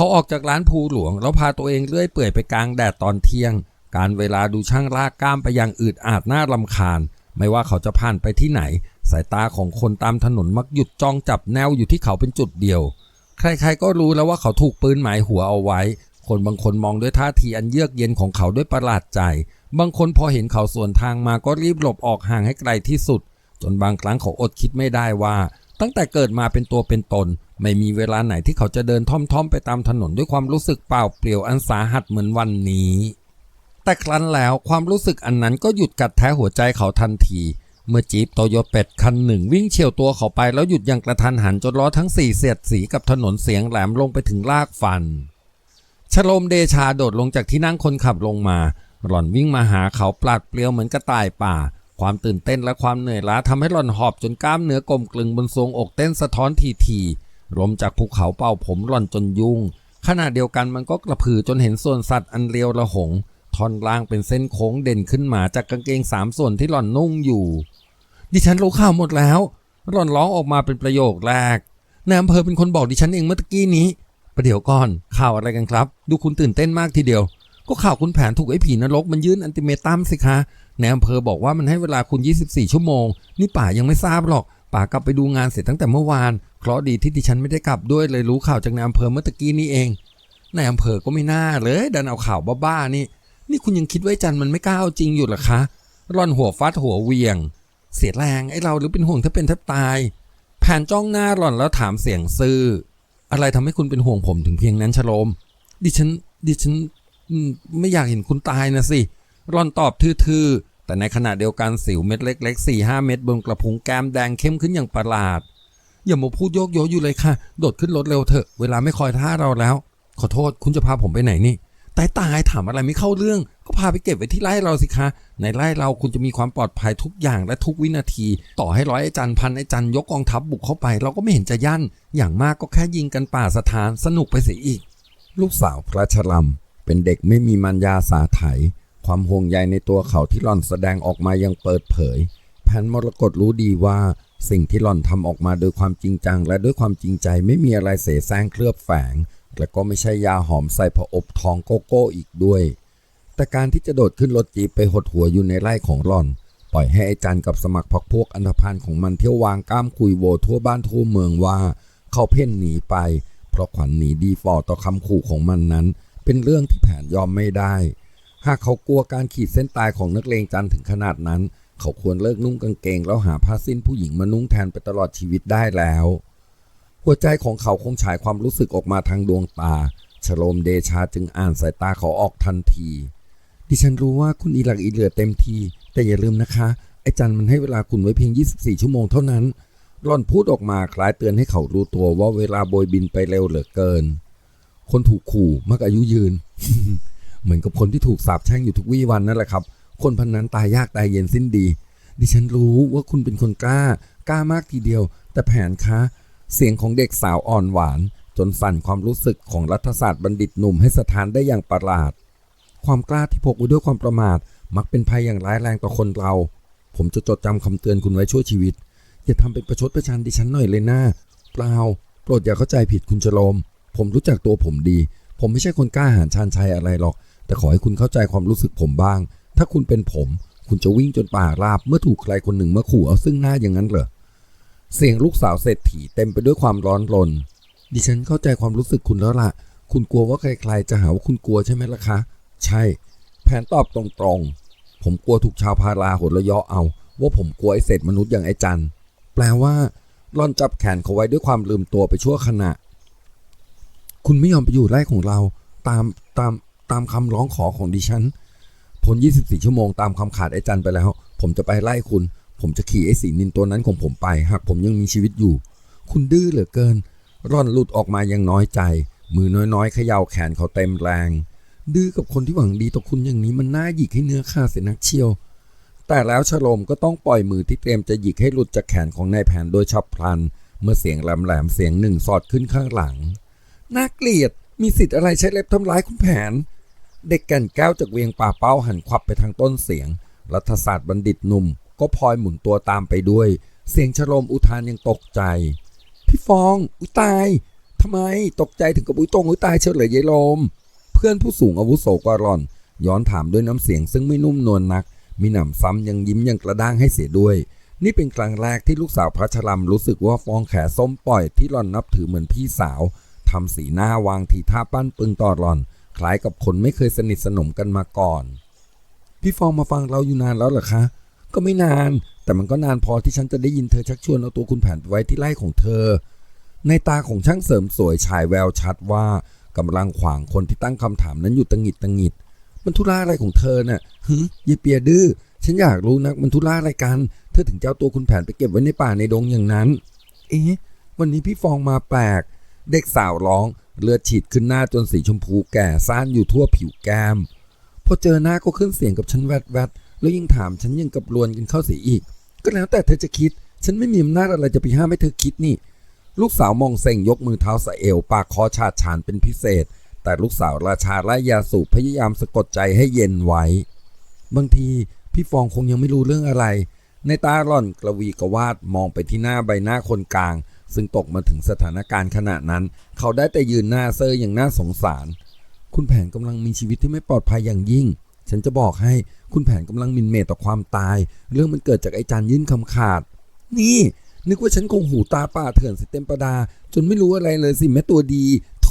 เขาออกจากร้านภูหลวง แล้วพาตัวเองเลื่อยเปื่อยไปกลางแดดตอนเที่ยง การเวลาดูช่างลากกล้ามไปอย่างอืดอาดน่ารำคาญ ไม่ว่าเขาจะผ่านไปที่ไหน สายตาของคนตามถนนมักหยุดจ้องจับแนวอยู่ที่เขาเป็นจุดเดียว ใครๆก็รู้แล้วว่าเขาถูกปืนหมายหัวเอาไว้ คนบางคนมองด้วยท่าทีอันเยือกเย็นของเขาด้วยประหลาดใจ บางคนพอเห็นเขาสวนทางมาก็รีบหลบออกห่างให้ไกลที่สุด จนบางครั้งเขาอดคิดไม่ได้ว่า ตั้งแต่เกิดมาเป็นตัวเป็นตน ไม่มีเวลาไหนที่เขาจะเดินท่อมๆไปตามถนนด้วยความรู้สึกเปล่าเปลี่ยวอันสาหัสเหมือนวันนี้ แต่ครั้นแล้วความรู้สึกอันนั้นก็หยุดกัดแท้หัวใจเขาทันที เมื่อจีปโตโยเป็ดคันหนึ่งวิ่งเฉียวตัวเขาไปแล้วหยุดอย่างกระทันหันจนล้อทั้งสี่เสียดสีกับถนนเสียงแหลมลงไปถึงลากฟันชโลมเดชาโดดลงจากที่นั่งคนขับลงมา หล่อนวิ่งมาหาเขาปลาดเปลี่ยวเหมือนกระต่ายป่า ความตื่นเต้นและความเหนื่อยล้าทำให้หล่อนหอบจนกล้ามเนื้อกลมกลึงบนทรงอกเต้นสะท้อนทีที รวมจากภูเขาเป่าผมหล่อนจนยุ่งขณะเดียวกันมันก็กระพือจนเห็นส่วนสัตว์อันเรียวระหงท่อนล่างเป็นเส้นโค้งเด่นขึ้นมาจากกางเกงสามส่วนที่หล่อนนุ่งอยู่ ดิฉันรู้ข่าวหมดแล้ว หล่อนร้องออกมาเป็นประโยคแรกนายอำเภอเป็นคนบอกดิฉันเองเมื่อกี้นี้ ประเดี๋ยวก่อนข่าวอะไรกันครับ ดูคุณตื่นเต้นมากทีเดียว ก็ข่าวคุณแผนถูกไอ้ผีนรกมันยื่นอันติเมตัมสิคะในอำเภอบอกว่ามันให้เวลาคุณ 24 ชั่วโมง นี่ป่ายังไม่ทราบหรอกป่ากลับไปดูงานเสร็จตั้งแต่เมื่อวาน เคราะดีที่ดิฉันไม่ได้กลับด้วยเลยรู้ข่าวจากนายอำเภอเมื่อตะกี้นี้เองนายอำเภอก็ไม่น่าเลยดันเอาข่าวบ้าๆนี่ นี่คุณยังคิดว่าไอ้จันมันไม่กล้าเอาจริงอยู่หรอคะร่อนหัวฟาดหัวเวียง เสียแรงไอ้เราหรือเป็นห่วงถ้าเป็นแทบตายแผนจ้องหน้าหล่อนแล้วถามเสียงซื่อ อะไรทำให้คุณเป็นห่วงผมถึงเพียงนั้นชโลม ดิฉัน ดิฉันไม่อยากเห็นคุณตายนะสิร่อนตอบทื่อๆแต่ในขณะเดียวกันสิวเม็ดเล็กๆ4ี่ห้าเม็ดบนกระพุ้งแก้มแดงเข้มขึ้นอย่างประหลาด อย่ามาพูดโยกโยอยู่เลยค่ะ โดดขึ้นรถเร็วเถอะ เวลาไม่คอยท่าเราแล้ว ขอโทษคุณจะพาผมไปไหนนี่ตายตายถามอะไรไม่เข้าเรื่อง ก็พาไปเก็บไว้ที่ไร่เราสิคะ ในไร่เราคุณจะมีความปลอดภัยทุกอย่างและทุกวินาที ต่อให้ร้อยไอจันพันไอจันยกกองทัพบุกเข้าไป เราก็ไม่เห็นจะยั่น อย่างมากก็แค่ยิงกันป่าสถานสนุกไปเสียอีก ลูกสาวพระชลัมเป็นเด็กไม่มีมัญญาสาไถความห่วงใยในตัวเขาที่หล่อนแสดงออกมายังเปิดเผยแผนมรกตรู้ดีว่า สิ่งที่หล่อนทำออกมาโดยความจริงจัง และด้วยความจริงใจไม่มีอะไรเสแสร้งเคลือบแฝง และก็ไม่ใช่ยาหอมใส่ผอบทองโกโก้อีกด้วย แต่การที่จะโดดขึ้นรถจีบไปหดหัวอยู่ในไร่ของหล่อน ปล่อยให้ไอ้จันกับสมัครพักพวกอันธพาลของมันเที่ยววางกล้ามคุยโวทั่วบ้านทั่วเมืองว่า เขาเพ่นหนีไป เพราะขวัญหนีดีฟอต่อคำขู่ของมันนั้น เป็นเรื่องที่แผนยอมไม่ได้ หากเขากลัวการขีดเส้นตายของนักเลงจันถึงขนาดนั้น เขาควรเลิกนุ่งกางเกงแล้วหาผ้าสิ้นผู้หญิงมานุ่งแทนไปตลอดชีวิตได้แล้ว หัวใจของเขาคงฉายความรู้สึกออกมาทางดวงตา ชโลมเดชาจึงอ่านสายตาเขาออกทันที ดิฉันรู้ว่าคุณอีหลักอีเหลือเต็มที แต่อย่าลืมนะคะ ไอ้จันมันให้เวลาคุณไว้เพียง 24 ชั่วโมงเท่านั้นร่อนพูดออกมาคล้ายเตือนให้เขารู้ตัวว่าเวลาโบยบินไปเร็วเหลือเกิน คนถูกขู่มักอายุยืน เหมือนกับคนที่ถูกสาปแช่งอยู่ทุกวี่วันนั่นแหละครับ คนพันนั้นตายยากตายเย็นสิ้นดี ดิฉันรู้ว่าคุณเป็นคนกล้ากล้ามากทีเดียว แต่แผนคะ เสียงของเด็กสาวอ่อนหวาน จนสั่นความรู้สึกของรัฐศาสตร์บัณฑิตหนุ่มให้สถานได้อย่างประหลาด ความกล้าที่พกไว้ด้วยความประมาท มักเป็นภัยอย่างร้ายแรงต่อคนเรา ผมจะจดจำคำเตือนคุณไว้ชั่วชีวิตอย่าทำเป็นประชดประชันดิฉันหน่อยเลยนะเปล่าโปรดอย่าเข้าใจผิดคุณชโลม ผมรู้จักตัวผมดี ผมไม่ใช่คนกล้าหาญชาญชัยอะไรหรอก แต่ขอให้คุณเข้าใจความรู้สึกผมบ้าง ถ้าคุณเป็นผม คุณจะวิ่งจนป่าราบเมื่อถูกใครคนหนึ่งมาขู่เอาซึ่งหน้าอย่างนั้นเหรอเสียงลูกสาวเศรษฐีเต็มไปด้วยความร้อนรน ดิฉันเข้าใจความรู้สึกคุณแล้วล่ะ คุณกลัวว่าใครๆจะหาว่าคุณกลัวใช่ไหมล่ะคะ ใช่ แผนตอบตรงๆ ผมกลัวถูกชาวพาราหดระยะเอา ว่าผมกลัวไอ้เศษมนุษย์อย่างไอ้จัน แปลว่าร่อนจับแขนเขาไว้ด้วยความลืมตัวไปชั่วขณะ คุณไม่ยอมไปอยู่ไร่ของเรา ตามตามตามคำร้องขอของดิฉัน พ้น 24 ชั่วโมงตามคำขาดไอ้จันไปแล้ว ผมจะไปไล่คุณ ผมจะขี่ไอ้สีนินตัวนั้นของผมไป หากผมยังมีชีวิตอยู่ คุณดื้อเหลือเกิน ร่อนหลุดออกมายังน้อยใจ มือน้อยๆเขย่าแขนเขาเต็มแรง ดื้อกับคนที่หวังดีต่อคุณอย่างนี้มันน่าหยิกให้เนื้อขาเสียนักเชียว แต่แล้วฉลมก็ต้องปล่อยมือที่เตรียมจะหยิกให้หลุดจากแขนของนายแผนโดยฉับพลัน เมื่อเสียงแหลมๆเสียงหนึ่งสอดขึ้นข้างหลัง น่าเกลียด มีสิทธิ์อะไรใช้เล็บทำร้ายคุณแผน เด็กแก่นแก้วจากเวียงป่าเป้าหันควับไปทางต้นเสียง รัฐศาสตร์บัณฑิตหนุ่ม ก็พลอยหมุนตัวตามไปด้วย เสียงฉลมอุทานยังตกใจ พี่ฟองอุยตายทำไมตกใจถึงกับอุ้ยตรงอุ้ยตายเฉลยยายลม เพื่อนผู้สูงอาวุโสกว่าหล่อน ย้อนถามด้วยน้ำเสียงซึ่งไม่นุ่มนวลนัก มีหนำซ้ำยังยิ้มยังกระด้างให้เสียด้วย นี่เป็นครั้งแรกที่ลูกสาวพระชรำรู้สึกว่าฟองแขส้มปล่อยที่หล่อนนับถือเหมือนพี่สาวทำสีหน้าวางทีท่าปั้นปึงต่อหล่อน คล้ายกับคนไม่เคยสนิทสนมกันมาก่อน พี่ฟองมาฟังเราอยู่นานแล้วเหรอคะ ก็ไม่นาน แต่มันก็นานพอที่ฉันจะได้ยินเธอชักชวนเอาตัวคุณแผนไปไว้ที่ไร่ของเธอ ในตาของช่างเสริมสวยฉายแววชัดว่ากำลังขวางคนที่ตั้งคำถามนั้นอยู่ตังหิดตังหิด มันธุระอะไรของเธอน่ะฮึยายเปียดื้อ ฉันอยากรู้นักมันธุระอะไรกัน เธอถึงเจะเอาตัวคุณแผนไปเก็บไว้ในป่าในดงอย่างนั้น เอ๊ะ วันนี้พี่ฟองมาแปลก เด็กสาวร้อง เลือดฉีดขึ้นหน้าจนสีชมพูแก่ซ่านอยู่ทั่วผิวแก้ม พอเจอหน้าก็ขึ้นเสียงกับฉันแวดแวดแล้วยังถามฉันยังกับลวนกันเข้าเสียอีก ก็แล้วแต่เธอจะคิด ฉันไม่มีอำนาจอะไรจะไปห้ามให้เธอคิดนี่ ลูกสาวมองเซ็งยกมือเท้าสะเอว ปากคอชาดฉานเป็นพิเศษ แต่ลูกสาวราชาไล่ยาสูบพยายามสะกดใจให้เย็นไว้ บางทีพี่ฟองคงยังไม่รู้เรื่องอะไร ในตาหล่อนกระวีกระวาดมองไปที่หน้าใบหน้าคนกลาง ซึ่งตกมาถึงสถานการณ์ขณะนั้น เขาได้แต่ยืนหน้าเซอร์อย่างน่าสงสาร คุณแผนกำลังมีชีวิตที่ไม่ปลอดภัยอย่างยิ่ง ฉันจะบอกให้คุณแผนกำลังมินเมตต่อความตาย เรื่องมันเกิดจากไอจานยื่นคำขาด นี่ นึกว่าฉันคงหูตาป่าเถื่อนสิเต็มประดา จนไม่รู้อะไรเลยสิแม่ตัวดี โถ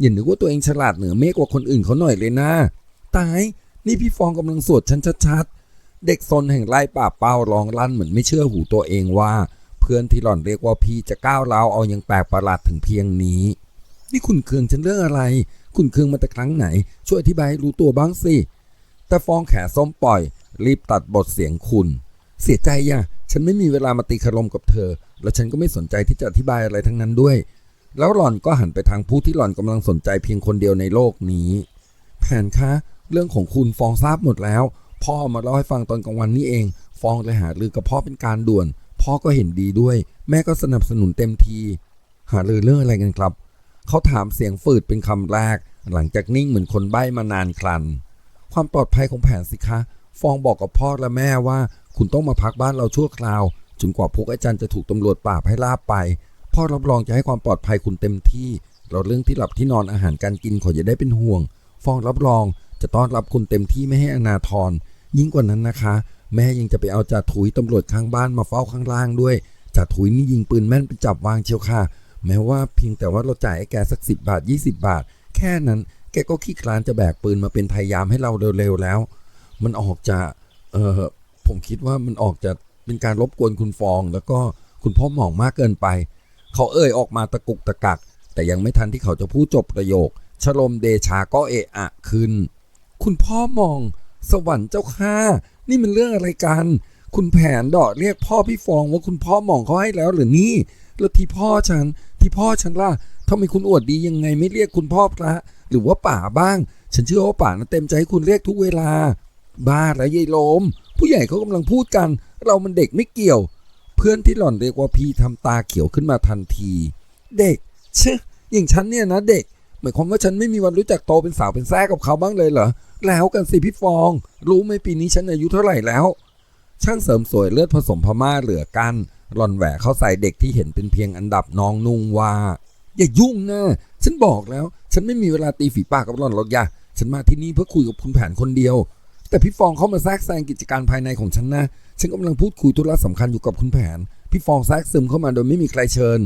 อย่านึกว่าตัวเองฉลาดเหนือเมฆกว่าคนอื่นเขาหน่อยเลยนะ ตาย นี่พี่ฟองกำลังสวดฉันชัดๆเด็กซนแห่งไร่ป่าเป้าร้องลั่นเหมือนไม่เชื่อหูตัวเองว่า พื่อนที่หล่อนเรียกว่าพี่จะก้าวเร้าเอายังแปลกประหลาดถึงเพียงนี้ นี่คุณเคืองฉันเรื่องอะไร คุณเคืองมาแต่ครั้งไหน ช่วยอธิบายรู้ตัวบ้างสิแต่ฟองแขส้มปล่อย รีบตัดบทเสียงคุณ เสียใจย่ะฉันไม่มีเวลามาตีคารมกับเธอ และฉันก็ไม่สนใจที่จะอธิบายอะไรทั้งนั้นด้วย แล้วหล่อนก็หันไปทางผู้ที่หล่อนกำลังสนใจเพียงคนเดียวในโลกนี้ แผนคะเรื่องของคุณฟองทราบหมดแล้ว พ่อมาเล่าให้ฟังตอนกลางวันนี้เอง ฟองเลยหารือกับพ่อเป็นการด่วน พ่อก็เห็นดีด้วย แม่ก็สนับสนุนเต็มที หารือเรื่องอะไรกันครับ เขาถามเสียงฝืดเป็นคำแรก หลังจากนิ่งเหมือนคนใบ้มานานคลัน ความปลอดภัยของแผนสิคะ ฟองบอกกับพ่อและแม่ว่า คุณต้องมาพักบ้านเราชั่วคราวจนกว่าพวกอ้จันจะถูกตำรวจปราบให้ลาบไป พ่อรับรองจะให้ความปลอดภัยคุณเต็มที่ เราเรื่องที่หลับที่นอนอาหารการกินขออย่าได้เป็นห่วง ฟองรับรองจะต้อนรับคุณเต็มที่ไม่ให้อนาทรยิ่งกว่านั้นนะคะ แม่ยังจะไปเอาจ่าถุยตำรวจข้างบ้านมาเฝ้าข้างล่างด้วยจ่าถุยนี่ยิงปืนแม่นไปจับวางเชียวค่ะ แม้ว่าเพียงแต่ว่าเราจ่ายให้แกสักสิบบาท 20 บาท แค่นั้นแกก็ขี้คลานจะแบกปืนมาเป็นพยยามให้เราเร็วๆแล้ว มันออกจะเออผมคิดว่ามันออกจะเป็นการรบกวนคุณฟอง แล้วก็คุณพ่อหมองมากเกินไป เขาเอ่ยออกมาตะกุกตะกัก แต่ยังไม่ทันที่เขาจะพูดจบประโยค ชลมเดชาก็เอะอะขึ้น คุณพ่อมอง สวรรค์เจ้าข้า นี่มันเรื่องอะไรกัน คุณแผนดอกเรียกพ่อพี่ฟองว่าคุณพ่อหมองเขาให้แล้วหรือนี่ แล้วที่พ่อฉัน ที่พ่อฉันล่ะทำไมคุณอวดดียังไงไม่เรียกคุณพ่อพระ หรือว่าป่าบ้าง ฉันเชื่อว่าป่านั้นเต็มใจให้คุณเรียกทุกเวลา บ้าแล้วยายโลม ผู้ใหญ่เขากำลังพูดกัน เรามันเด็กไม่เกี่ยว เพื่อนที่หล่อนเรียกว่าพี่ทำตาเขียวขึ้นมาทันที เด็กเชะอย่างฉันเนี่ยนะเด็กหมายความว่าฉันไม่มีวันรู้จักโตเป็นสาวเป็นแซ่กับเขาบ้างเลยเหรอ แล้วกันสิพี่ฟอง รู้ไหมปีนี้ฉันอายุเท่าไหร่แล้ว ช่างเสริมสวยเลือดผสมพม่าเหลือกันหล่อนแหวกเข้าใส่เด็กที่เห็นเป็นเพียงอันดับน้องนุ่งว่า อย่ายุ่งนะฉันบอกแล้ว ฉันไม่มีเวลาตีฝีปากกับหล่อนหรอกอย่าฉันมาที่นี่เพื่อคุยกับคุณแผนคนเดียว แต่พี่ฟองเข้ามาแทรกแซงกิจการภายในของฉันนะ ฉันกำลังพูดคุยธุระสำคัญอยู่กับคุณแผน พี่ฟองแทรกซึมเข้ามาโดยไม่มีใครเชิญ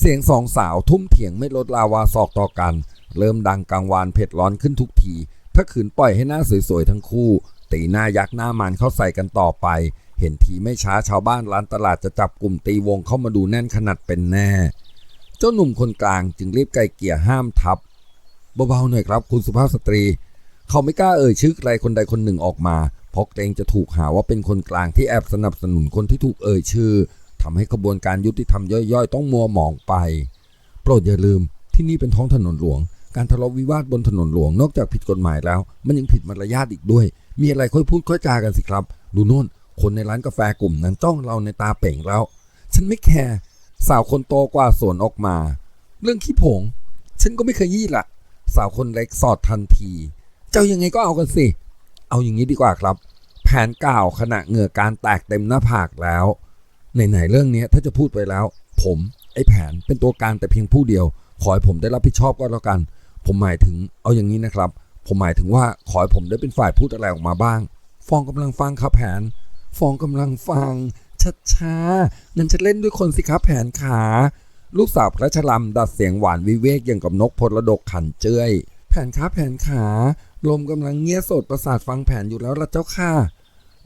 เสียงสองสาวทุ่มเถียงไม่ลดลาวาศอกต่อกัน เริ่มดังกังวานเผ็ดร้อนขึ้นทุกที ถ้าขืนปล่อยให้หน้าสวยๆทั้งคู่ ตีหน้ายักษ์หน้ามันเข้าใส่กันต่อไป เห็นทีไม่ช้าชาวบ้านร้านตลาดจะจับกลุ่มตีวงเข้ามาดูแน่นขนาดเป็นแน่ เจ้าหนุ่มคนกลางจึงรีบไกลเกี่ยห้ามทับเบาๆหน่อยครับคุณสุภาพสตรี เขาไม่กล้าเอ่ยชื่อใครคนใดคนหนึ่งออกมาเพราะเกรงจะถูกหาว่าเป็นคนกลางที่แอบสนับสนุนคนที่ถูกเอ่ยชื่อทำให้กระบวนการยุติธรรมย่อยๆ ต้องมัวหมองไป โปรดอย่าลืมที่นี่เป็นท้องถนนหลวง การทะเลาะวิวาทบนถนนหลวงนอกจากผิดกฎหมายแล้ว มันยังผิดมารยาทอีกด้วย มีอะไรค่อยพูดค่อยจากันสิครับ ดูโน่น คนในร้านกาแฟกลุ่มนั้นจ้องเราในตาเป่งแล้ว ฉันไม่แคร์สาวคนโตกว่าสวนออกมา เรื่องขี้ผง ฉันก็ไม่เคยยี่ละสาวคนเล็กสอดทันที เจ้ายังไงก็เอากันสิ เอาอย่างนี้ดีกว่าครับ แผนกล่าวขณะเหงื่อการแตกเต็มหน้าผากแล้วไหนๆเรื่องนี้ถ้าจะพูดไปแล้ว ผมไอ้แผนเป็นตัวการแต่เพียงผู้เดียว ขอให้ผมได้รับผิดชอบก็แล้วกัน ผมหมายถึงเอาอย่างนี้นะครับ ผมหมายถึงว่าขอให้ผมได้เป็นฝ่ายพูดอะไรออกมาบ้าง ฟองกำลังฟังครับแผน ฟองกำลังฟังช้าๆงั้นจะเล่นด้วยคนสิครับแผนขา ลูกสาวพระชลำดัดเสียงหวานวิเวกอย่างกับนกพลดกขันเจ้ยแผนขาแผนขา ลมกำลังเงียยสดประสาทฟังแผนอยู่แล้วละเจ้าค่ะ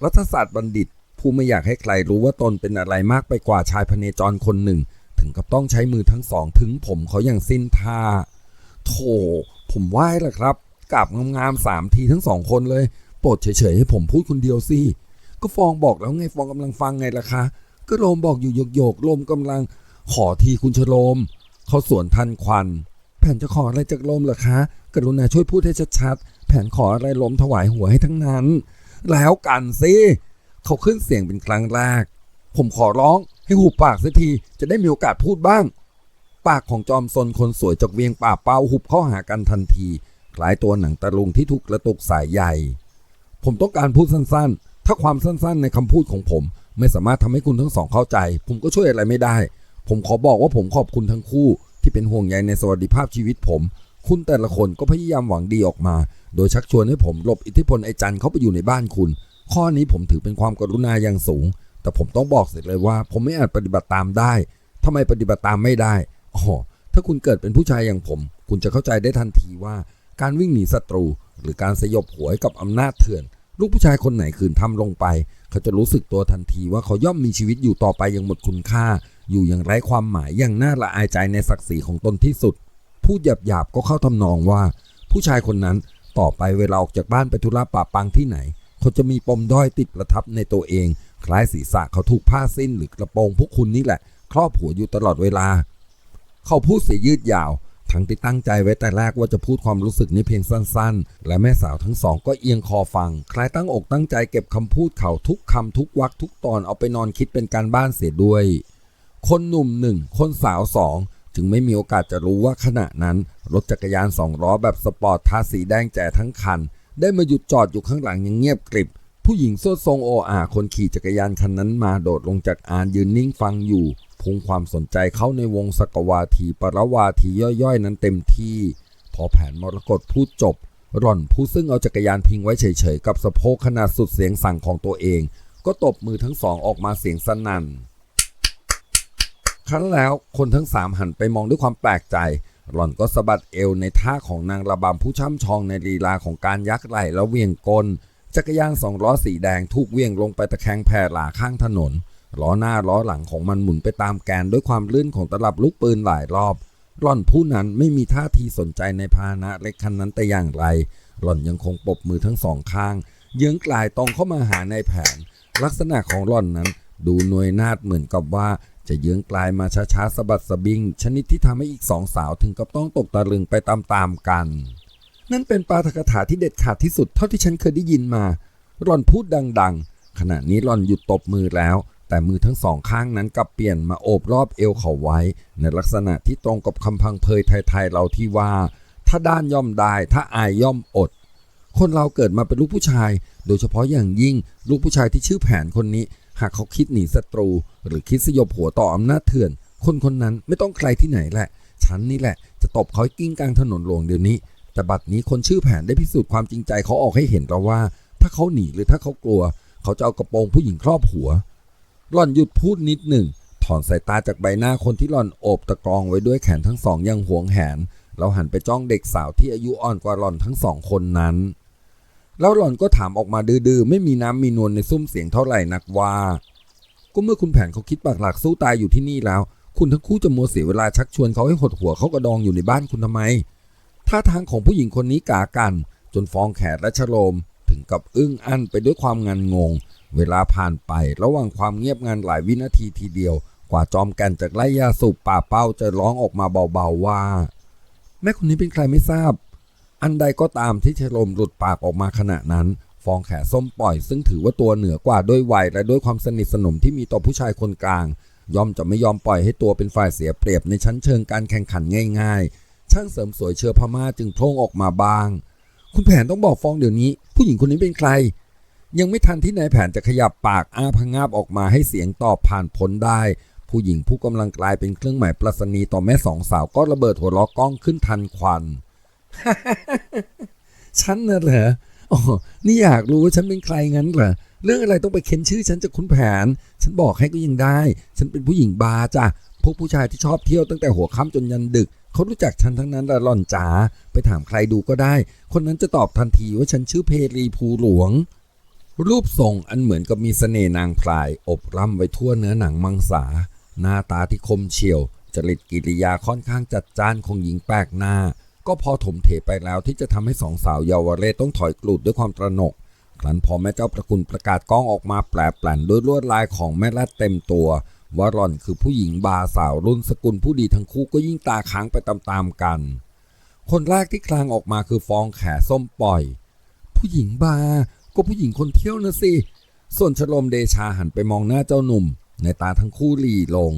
รัฐศาสตร์บัณฑิต ผู้ไม่อยากให้ใครรู้ว่าตนเป็นอะไรมากไปกว่าชายพเนจรคนหนึ่ง ถึงกับต้องใช้มือทั้งสองถึงผมเขาอย่างสิ้นท่า โถผมไหว้ละครับกราบงามๆสามทีทั้งสองคนเลยโปรดเฉยๆให้ผมพูดคนเดียวสิก็ฟองบอกแล้วไงฟองกำลังฟังไงล่ะคะ ก็โลมบอกอยู่โยกๆลมกำลังขอทีคุณชโลมเขาสวนทันควัน แผนจะขออะไรจากลมเหรอคะ กรุณาช่วยพูดให้ชัดๆแผนขออะไรลมถวายหัวให้ทั้งนั้น แล้วกันสิเขาขึ้นเสียงเป็นครั้งแรก ผมขอร้องให้หูปากสักทีจะได้มีโอกาสพูดบ้าง ปากของจอมซนคนสวยจากเวียงป่าเป้าหุบเข้าหากันทันที คล้ายตัวหนังตะลุงที่ถูกกระตุกสายใหญ่ ผมต้องการพูดสั้นๆ ถ้าความสั้นๆ ในคำพูดของผม ไม่สามารถทำให้คุณทั้งสองเข้าใจ ผมก็ช่วยอะไรไม่ได้ ผมขอบอกว่าผมขอบคุณทั้งคู่ ที่เป็นห่วงใยในสวัสดิภาพชีวิตผม คุณแต่ละคนก็พยายามหวังดีออกมา โดยชักชวนให้ผมหลบอิทธิพลไอจันเข้าไปอยู่ในบ้านคุณ ข้อนี้ผมถือเป็นความกรุณาอย่างสูง แต่ผมต้องบอกเสร็จเลยว่า ผมไม่อาจปฏิบัติตามได้ทำไมปฏิบัติตามไม่ได้ อ๋อถ้าคุณเกิดเป็นผู้ชายอย่างผม คุณจะเข้าใจได้ทันทีว่า การวิ่งหนีศัตรู หรือการสยบหัวให้กับอำนาจเถื่อน ลูกผู้ชายคนไหนคืนทำลงไป เขาจะรู้สึกตัวทันทีว่าเขาย่อมมีชีวิตอยู่ต่อไปอย่างหมดคุณค่า อยู่อย่างไร้ความหมายอย่างน่าละอายใจในศักดิ์ศรีของตนที่สุด พูดหยาบๆก็เข้าทำนองว่า ผู้ชายคนนั้นต่อไปเวลาออกจากบ้านไปธุระป่าปังที่ไหน เขาจะมีปมด้อยติดประทับในตัวเอง คล้ายศีรษะเขาถูกผ้าสิ้นหรือกระโปรงพวกคุณนี่แหละ ครอบหัวอยู่ตลอดเวลา เขาพูดเสียยืดยาว ทั้งที่ตั้งใจไว้แต่แรกว่าจะพูดความรู้สึกนี้เพียงสั้น ๆ และแม่สาวทั้งสองก็เอียงคอฟัง คล้ายตั้งอกตั้งใจเก็บคำพูดเขาทุกคำทุกวรรคทุกตอนเอาไปนอนคิดเป็นการบ้านเสียด้วย คนหนุ่มหนึ่งคนสาวสองจึงไม่มีโอกาสจะรู้ว่าขณะนั้น รถจักรยานสองล้อแบบสปอร์ตทาสีแดงแจ๋ทั้งคัน ได้มาหยุดจอดอยู่ข้างหลังอย่างเงียบกริบ ผู้หญิงโซดทรงโออาคนขี่จักรยานคันนั้นมาโดดลงจากอานยืนนิ่งฟังอยู่ พุ่งความสนใจเข้าในวงสกวาทีปรวาทีย่อยๆ นั้นเต็มที่ พอแผนมรกตพูดจบร่อนผู้ซึ่งเอาจักรยานพิงไว้เฉยๆ กับสะโพกขนาดสุดเสียงสั่งของตัวเอง ก็ตบมือทั้งสองออกมาเสียงสนั่น ครั้นแล้วคนทั้งสามหันไปมองด้วยความแปลกใจ หล่อนก็สะบัดเอวในท่าของนางระบำผู้ช่ำชองในลีลาของการยักไหล่แล้วเวียงกลจักรยานสองล้อสีแดงถูกเวียงลงไปตะแคงแผ่หลาข้างถนน ล้อหน้าล้อหลังของมันหมุนไปตามแกนด้วยความลื่นของตลับลูกปืนหลายรอบ หล่อนผู้นั้นไม่มีท่าทีสนใจในพาหนะเล็กคันนั้นแต่อย่างไร หล่อนยังคงปบมือทั้งสองข้างเยื้องกลายตรงเข้ามาหาในแผน ลักษณะของหล่อนนั้น ดูหน่วยนาดเหมือนกับว่าจะเยื้องกลายมาช้าๆสะบัดสะบิง ชนิดที่ทำให้อีกสองสาวถึงกับต้องตกตะลึงไปตามๆกัน นั่นเป็นปาฐกถาที่เด็ดขาดที่สุดเท่าที่ฉันเคยได้ยินมา หล่อนพูดดัง ๆ ขณะนี้หล่อนหยุดตบมือแล้ว แต่มือทั้งสองข้างนั้นกลับเปลี่ยนมาโอบรอบเอวเขาไว้ ในลักษณะที่ตรงกับคำพังเพยไทยๆเราที่ว่า ถ้าด้านย่อมได้ ถ้าอายย่อมอด คนเราเกิดมาเป็นลูกผู้ชาย โดยเฉพาะอย่างยิ่ง ลูกผู้ชายที่ชื่อแผนคนนี้ หากเขาคิดหนีศัตรู หรือคิดสยบหัวต่ออำนาจเถื่อน คนคนนั้นไม่ต้องใครที่ไหนแหละ ฉันนี่แหละ จะตบเขากิ้งกลางถนนหลวงเดี๋ยวนี้ แต่บัดนี้คนชื่อแผนได้พิสูจน์ความจริงใจเขาออกให้เห็นแล้วว่า ถ้าเขาหนีหรือถ้าเขากลัว เขาจะเอากระโปรงผู้หญิงครอบหัว หล่อนหยุดพูดนิดหนึ่ง ถอนสายตาจากใบหน้าคนที่หล่อนโอบตะกรองไว้ด้วยแขนทั้งสองอยังหวงแหน แล้วหันไปจ้องเด็กสาวที่อายุอ่อนกว่าหล่อนทั้งสองคนนั้น แล้วหล่อนก็ถามออกมาดื้อๆ ไม่มีน้ำมีนวลในซุ้มเสียงเท่าไหร่นักว่า ก็เมื่อคุณแผนเขาคิดปากหลักสู้ตายอยู่ที่นี่แล้ว คุณทั้งคู่จะมัวเสียเวลาชักชวนเขาให้หดหัวเขากระดองอยู่ในบ้านคุณทำไม ท่าทางของผู้หญิงคนนี้กากัน จนฟองแขนและชโลม ถึงกับอึ้งอั้นไปด้วยความงันงง เวลาผ่านไประหว่างความเงียบงันหลายวินาทีทีเดียว กว่าจอมแก่นจากไล่ยาสูบป่าเป้าจะร้องออกมาเบาๆว่า แม่คนนี้เป็นใครไม่ทราบ อันใดก็ตามที่ชโลมหลุดปากออกมาขณะนั้น ฟองแขส้มปล่อย ซึ่งถือว่าตัวเหนือกว่าด้วยวัยและด้วยความสนิทสนมที่มีต่อผู้ชายคนกลาง ย่อมจะไม่ยอมปล่อยให้ตัวเป็นฝ่ายเสียเปรียบในชั้นเชิงการแข่งขันง่าย ๆ ช่างเสริมสวยเชื้อพม่าจึงโพล่งออกมาบ้าง คุณแผนต้องบอกฟองเดี๋ยวนี้ ผู้หญิงคนนี้เป็นใคร ยังไม่ทันที่นายแผนจะขยับปากอ้าพงาบออกมาให้เสียงตอบผ่านพ้นได้ ผู้หญิงผู้กำลังกลายเป็นเครื่องหมายปรัชนีต่อแม่สองสาวก็ระเบิดหัวเราะก้องขึ้นทันควัน ฉันน่ะเหรออ๋อนี่อยากรู้ว่าฉันเป็นใครงั้นเหรอเรื่องอะไรต้องไปเค้นชื่อฉันจากคุณแผน ฉันบอกให้ก็ยังได้ ฉันเป็นผู้หญิงบาจ้ะพวกผู้ชายที่ชอบเที่ยวตั้งแต่หัวค่ำจนยันดึกเขารู้จักฉันทั้งนั้นละหล่อนจ๋าไปถามใครดูก็ได้ คนนั้นจะตอบทันทีว่าฉันชื่อเพรีภูหลวง รูปทรงอันเหมือนกับมีเสน่ห์นางพลาย อบร่ำไว้ทั่วเนื้อหนังมังสา หน้าตาที่คมเฉียว จริตกิริยาค่อนข้างจัดจ้านของหญิงแปลกหน้า ก็พอถมเทไปแล้วที่จะทำให้สองสาวเยาวเรศต้องถอยกลูดด้วยความตระหนก ครั้นพอแม่เจ้าประคุณประกาศกล้องออกมาแปลแปลนด้วยลวดลายของแม่แรดเต็มตัวว่าหล่อนคือผู้หญิงบาสาวรุ่นสกุลผู้ดีทั้งคู่ก็ยิ่งตาค้างไปตามๆกัน คนแรกที่คลางออกมาคือฟองแขส้มปล่อย ผู้หญิงบา ก็ผู้หญิงคนเที่ยวนะสิ ส่วนชลมเดชาหันไปมองหน้าเจ้าหนุ่ม ในตาทั้งคู่หลีลง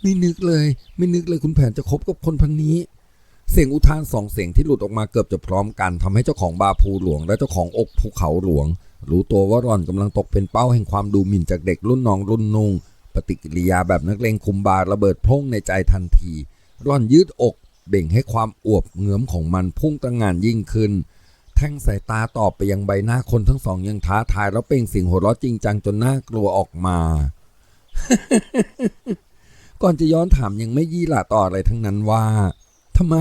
ไม่นึกเลย ไม่นึกเลยคุณแผนจะคบกับคนพันนี้ เสียงอุทานสองเสียงที่หลุดออกมาเกือบจะพร้อมกันทำให้เจ้าของบาร์ภูหลวง และเจ้าของอกภูเขาหลวง รู้ตัวว่าร่อนกำลังตกเป็นเป้าแห่งความดูหมิ่นจากเด็กรุ่นน้องรุ่นนุงปฏิกิริยาแบบนักเลงคุมบาร์ระเบิดพร่งในใจทันที ร่อนยืดอก เบ่งให้ความอวบเงื้อมของมันพุ่งตั้งงานยิ่งขึ้น แท่งสายตาตอบไปยังใบหน้าคนทั้งสองอยังท้าทายแล้วเปล่งเสียงหัวเราะจริงจังจนน่ากลัวออกมา ก่อนจะย้อนถามยังไม่ยี่หละต่ออะไรทั้งนั้นว่าทำไม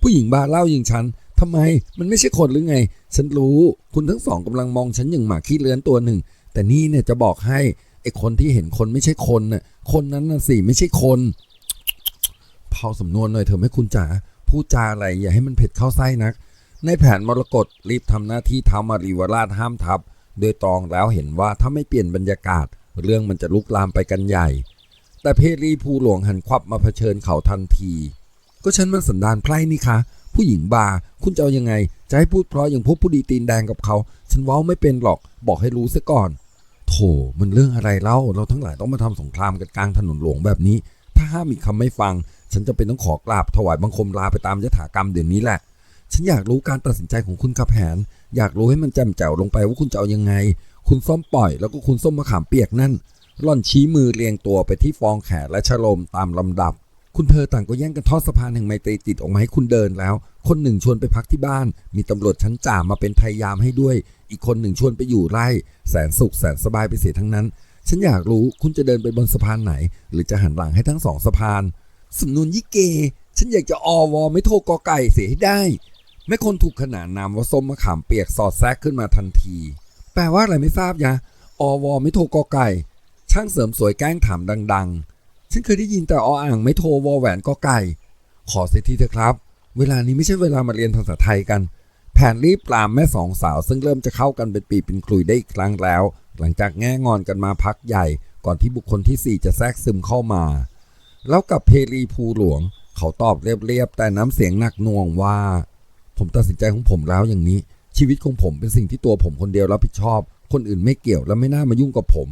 ผู้หญิงบาเล่าอย่างฉันทำไมมันไม่ใช่คนหรือไง ฉันรู้คุณทั้งสองกำลังมองฉันอย่างหมาขี้เลื้อนตัวหนึ่ง แต่นี่เนี่ยจะบอกให้ไอ้คนที่เห็นคนไม่ใช่คนน่ะคนนั้นน่ะสิไม่ใช่คนเผาสำนวนหน่อยเถอะแม่คุณจ๋าพูดจาอะไรอย่าให้มันเผ็ดเข้าไส้นัก ในแผนมรกตรีบทำหน้าที่ท้ามารีวราชห้ามทับ โดยตรองแล้วเห็นว่าถ้าไม่เปลี่ยนบรรยากาศ เรื่องมันจะลุกลามไปกันใหญ่ แต่เพรีภูหลวงหันควับมาเผชิญเขาทันที ก็ฉันมันสันดานไพร่นี่คะผู้หญิงบาคุณจะเอายังไง จะให้พูดเพราะอย่างพวกผู้ดีตีนแดงกับเขา ฉันเว้าไม่เป็นหรอกบอกให้รู้ซะก่อนโถมันเรื่องอะไรเล่า เราทั้งหลายต้องมาทำสงครามกันกลางถนนหลวงแบบนี้ ถ้าห้ามอีกคำไม่ฟัง ฉันจะเป็นต้องขอกราบถวายบังคมลาไปตามยถากรรมเดี๋ยวนี้แหละ ฉันอยากรู้การตัดสินใจของคุณขับแผน อยากรู้ให้มันแจ่มแจ๋วลงไปว่าคุณจะเอายังไง คุณส้มปล่อยแล้วก็คุณส้มมะขามเปียกนั่นร่อนชี้มือเรียงตัวไปที่ฟองแขนและชะลมตามลำดับ คุณเธอต่างก็แย่งกันทอดสะพานแห่งไมตรีจิตออกมาให้คุณเดินแล้ว คนหนึ่งชวนไปพักที่บ้าน มีตำรวจชั้นจ่ามาเป็นพยายามให้ด้วย อีกคนหนึ่งชวนไปอยู่ไร่ แสนสุขแสนสบายไปเสียทั้งนั้น ฉันอยากรู้คุณจะเดินไปบนสะพานไหน หรือจะหันหลังให้ทั้งสองสะพานสำนวนยิเก ฉันอยากจะอวไม่โทรกอไก่เสียให้ได้ แม่คนถูกขนานนามว่าส้มมะขามเปียกสอดแทรกขึ้นมาทันที แปลว่าอะไรไม่ทราบยะอวไม่โทรกอไก่ ช่างเสริมสวยแกล้งถามดัง ๆ ฉันเคยได้ยินแต่ออ่างไม่โทรวอแหวนกอไก่ ขอเสียทีเถอะครับ เวลานี้ไม่ใช่เวลามาเรียนภาษาไทยกัน แผนรีบปรามแม่สองสาว ซึ่งเริ่มจะเข้ากันเป็นปีเป็นคลุยได้อีกครั้งแล้ว หลังจากแง่งอนกันมาพักใหญ่ ก่อนที่บุคคลที่สี่จะแทรกซึมเข้ามา แล้วกับเพรีภูหลวง เขาตอบเรียบๆแต่น้ำเสียงหนักหน่วงว่า ผมตัดสินใจของผมแล้วอย่างนี้ ชีวิตของผมเป็นสิ่งที่ตัวผมคนเดียวรับผิดชอบ คนอื่นไม่เกี่ยวและไม่น่ามายุ่งกับผม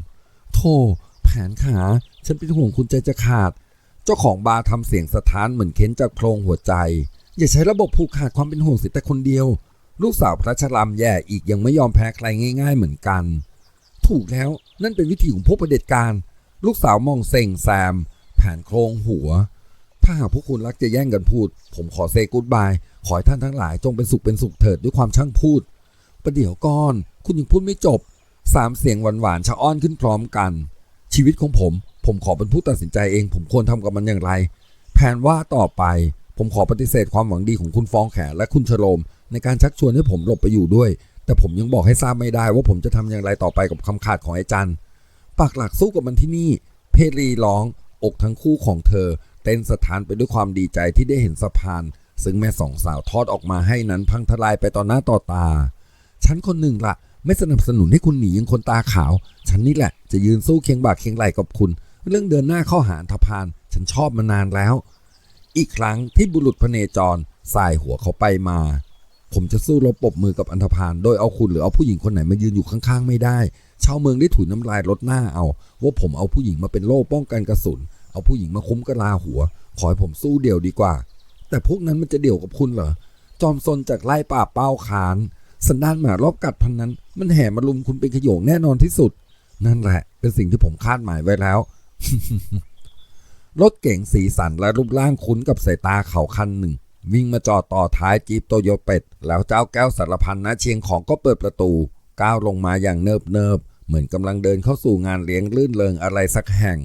โธ่แผนขา ฉันเป็นห่วงคุณใจจะขาด เจ้าของบาร์ทำเสียงสะท้านเหมือนเค้นจากโพรงหัวใจ อย่าใช้ระบบผูกขาดความเป็นห่วงเสียแต่คนเดียว ลูกสาวพระชรามแย่อีกยังไม่ยอมแพ้ใครง่าย ๆ เหมือนกัน ถูกแล้วนั่นเป็นวิธีของพวกประเด็จการ ลูกสาวมองเซ็งแซม แผนโครงหัว ถ้าหากพวกคุณรักจะแย่งกันพูด ผมขอเซกูดบาย ขอให้ท่านทั้งหลายจงเป็นสุขเป็นสุขเถิดด้วยความช่างพูด ประเดี๋ยวก่อน คุณยังพูดไม่จบ สามเสียงหวานๆชะอ้อนขึ้นพร้อมกัน ชีวิตของผม ผมขอเป็นผู้ตัดสินใจเอง ผมควรทำกับมันอย่างไร แผนว่าต่อไป ผมขอปฏิเสธความหวังดีของคุณฟองแขและคุณชโลม ในการชักชวนให้ผมหลบไปอยู่ด้วย แต่ผมยังบอกให้ทราบไม่ได้ว่าผมจะทำอย่างไรต่อไปกับคำขาดของไอ้จันปักหลักสู้กับมันที่นี่ เพรีร้อง อกทั้งคู่ของเธอเต้นสถานไปด้วยความดีใจที่ได้เห็นสะพาน ซึ่งแม่สองสาวทอดออกมาให้นั้นพังทลายไปต่อหน้าต่อตา ฉันคนหนึ่งละไม่สนับสนุนให้คุณหนีย่างคนตาขาว ฉันนี่แหละจะยืนสู้เคียงบ่าเคียงไหลกับคุณ เรื่องเดินหน้าเข้าหาอันธพาลฉันชอบมานานแล้ว อีกครั้งที่บุรุษพเนจรสายหัวเขาไปมา ผมจะสู้รบปรบมือกับอันธพาลโดยเอาคุณหรือเอาผู้หญิงคนไหนมายืนอยู่ข้างๆ ไม่ได้ ชาวเมืองได้ถุยน้ำลายลดหน้าเอา ว่าผมเอาผู้หญิงมาเป็นโล่ป้องกันกระสุน เอาผู้หญิงมาคุ้มกระลาหัว ขอให้ผมสู้เดี่ยวดีกว่า แต่พวกนั้นมันจะเดี่ยวกับคุณเหรอ จอมซนจากไล่ป่าเป้าคาน สันดานหมารอบกัดพันนั้น มันแห่มาลุมคุณเป็นขโยงแน่นอนที่สุด นั่นแหละ เป็นสิ่งที่ผมคาดหมายไว้แล้ว รถเก๋งสีสันและรูปร่างคุ้นกับสายตาเขาคันหนึ่ง วิ่งมาจอดต่อท้ายจีบโตโยเป็ดแล้วเจ้าแก้วสารพันนะเชียงของก็เปิดประตู ก้าวลงมาอย่างเนิบเนิบเหมือนกำลังเดินเข้าสู่งานเลี้ยงลื่นเริงอะไรสักแห่ง